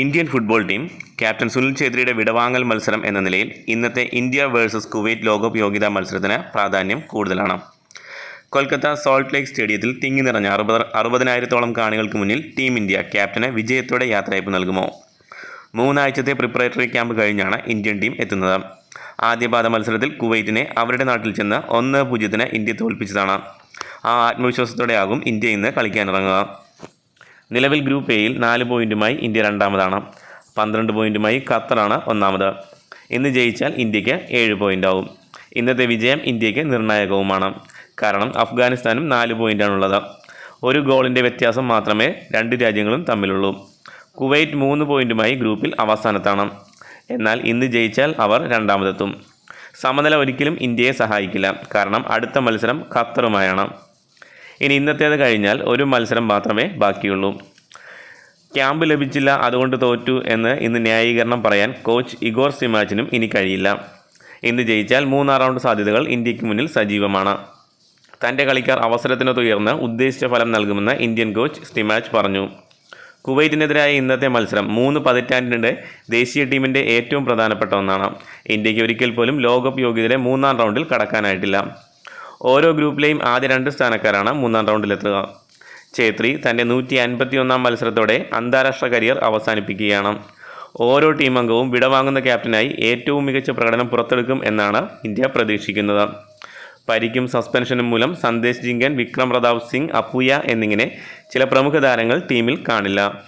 Indian football team captain Sunil ഛേത്രിയുടെ വിടവാങ്ങൽ മത്സരം എന്ന നിലയിൽ ഇന്നത്തെ ഇന്ത്യ വേഴ്സസ് കുവൈറ്റ് ലോകകപ്പ് യോഗ്യതാ മത്സരത്തിന് പ്രാധാന്യം കൂടുതലാണ്. കൊൽക്കത്ത സോൾട്ട് ലേക്ക് സ്റ്റേഡിയത്തിൽ തിങ്ങി നിറഞ്ഞ അറുപത് അറുപതിനായിരത്തോളം കാണികൾക്ക് മുന്നിൽ ടീം ഇന്ത്യ ക്യാപ്റ്റന് വിജയത്തോടെ യാത്രയപ്പ് നൽകുമോ? മൂന്നാഴ്ചത്തെ പ്രിപ്പറേറ്ററി ക്യാമ്പ് കഴിഞ്ഞാണ് ഇന്ത്യൻ ടീം എത്തുന്നത്. ആദ്യപാദ മത്സരത്തിൽ കുവൈറ്റിനെ അവരുടെ നാട്ടിൽ ചെന്ന് ഒന്ന് പൂജ്യത്തിന് ഇന്ത്യ തോൽപ്പിച്ചതാണ്. ആ ആത്മവിശ്വാസത്തോടെയാകും ഇന്ത്യ ഇന്ന് കളിക്കാനിറങ്ങുക നിലവിൽ ഗ്രൂപ്പ് എയിൽ നാല് പോയിന്റുമായി ഇന്ത്യ രണ്ടാമതാണ്. പന്ത്രണ്ട് പോയിന്റുമായി ഖത്തറാണ് ഒന്നാമത്. ഇന്ന് ജയിച്ചാൽ ഇന്ത്യയ്ക്ക് ഏഴ് പോയിന്റ് ആവും ഇന്നത്തെ വിജയം ഇന്ത്യയ്ക്ക് നിർണായകവുമാണ്. കാരണം അഫ്ഗാനിസ്ഥാനും നാല് പോയിന്റാണുള്ളത് ഒരു ഗോളിന്റെ വ്യത്യാസം മാത്രമേ രണ്ട് രാജ്യങ്ങളും തമ്മിലുള്ളൂ. കുവൈറ്റ് മൂന്ന് പോയിന്റുമായി ഗ്രൂപ്പിൽ അവസാനത്താണ്. എന്നാൽ ഇന്ന് ജയിച്ചാൽ അവർ രണ്ടാമതെത്തും. സമനില ഒരിക്കലും ഇന്ത്യയെ സഹായിക്കില്ല. കാരണം അടുത്ത മത്സരം ഖത്തറുമായാണ്. ഇനി ഇന്നത്തേത് കഴിഞ്ഞാൽ ഒരു മത്സരം മാത്രമേ ബാക്കിയുള്ളൂ. ക്യാമ്പ് ലഭിച്ചില്ല അതുകൊണ്ട് തോറ്റു എന്ന് ഇന്ന് ന്യായീകരണം പറയാൻ കോച്ച് ഇഗോർ സിമാച്ചിനും ഇനി കഴിയില്ല. ഇന്ന് ജയിച്ചാൽ മൂന്നാം റൗണ്ട് സാധ്യതകൾ ഇന്ത്യയ്ക്ക് മുന്നിൽ സജീവമാണ്. തന്റെ കളിക്കാർ അവസരത്തിനൊത്തുയർന്ന് ഉദ്ദേശിച്ച ഫലം നൽകുമെന്ന് ഇന്ത്യൻ കോച്ച് സ്റ്റിമാച്ച് പറഞ്ഞു. കുവൈറ്റിനെതിരായ ഇന്നത്തെ മത്സരം മൂന്ന് പതിറ്റാണ്ടിനിടെ ദേശീയ ടീമിന്റെ ഏറ്റവും പ്രധാനപ്പെട്ട ഒന്നാണ്. ഇന്ത്യയ്ക്ക് ഒരിക്കൽ പോലും ലോകകപ്പ് യോഗ്യതയിലെ മൂന്നാം റൗണ്ടിൽ കടക്കാനായിട്ടില്ല. ഓരോ ഗ്രൂപ്പിലെയും ആദ്യ രണ്ട് സ്ഥാനക്കാരാണ്. മൂന്നാം റൗണ്ടിലെത്തുക. ഛേത്രി തന്റെ നൂറ്റി അൻപത്തി ഒന്നാം മത്സരത്തോടെ അന്താരാഷ്ട്ര കരിയർ അവസാനിപ്പിക്കുകയാണ്. ഓരോ ടീം അംഗവും വിടവാങ്ങുന്ന ക്യാപ്റ്റനായി ഏറ്റവും മികച്ച പ്രകടനം പുറത്തെടുക്കും എന്നാണ് ഇന്ത്യ പ്രതീക്ഷിക്കുന്നത്. പരിക്കും സസ്പെൻഷനും മൂലം സന്ദേശ് ജിങ്കൻ വിക്രം പ്രതാപ് സിംഗ് അപ്പുയ എന്നിങ്ങനെ ചില പ്രമുഖ താരങ്ങൾ ടീമിൽ കാണില്ല.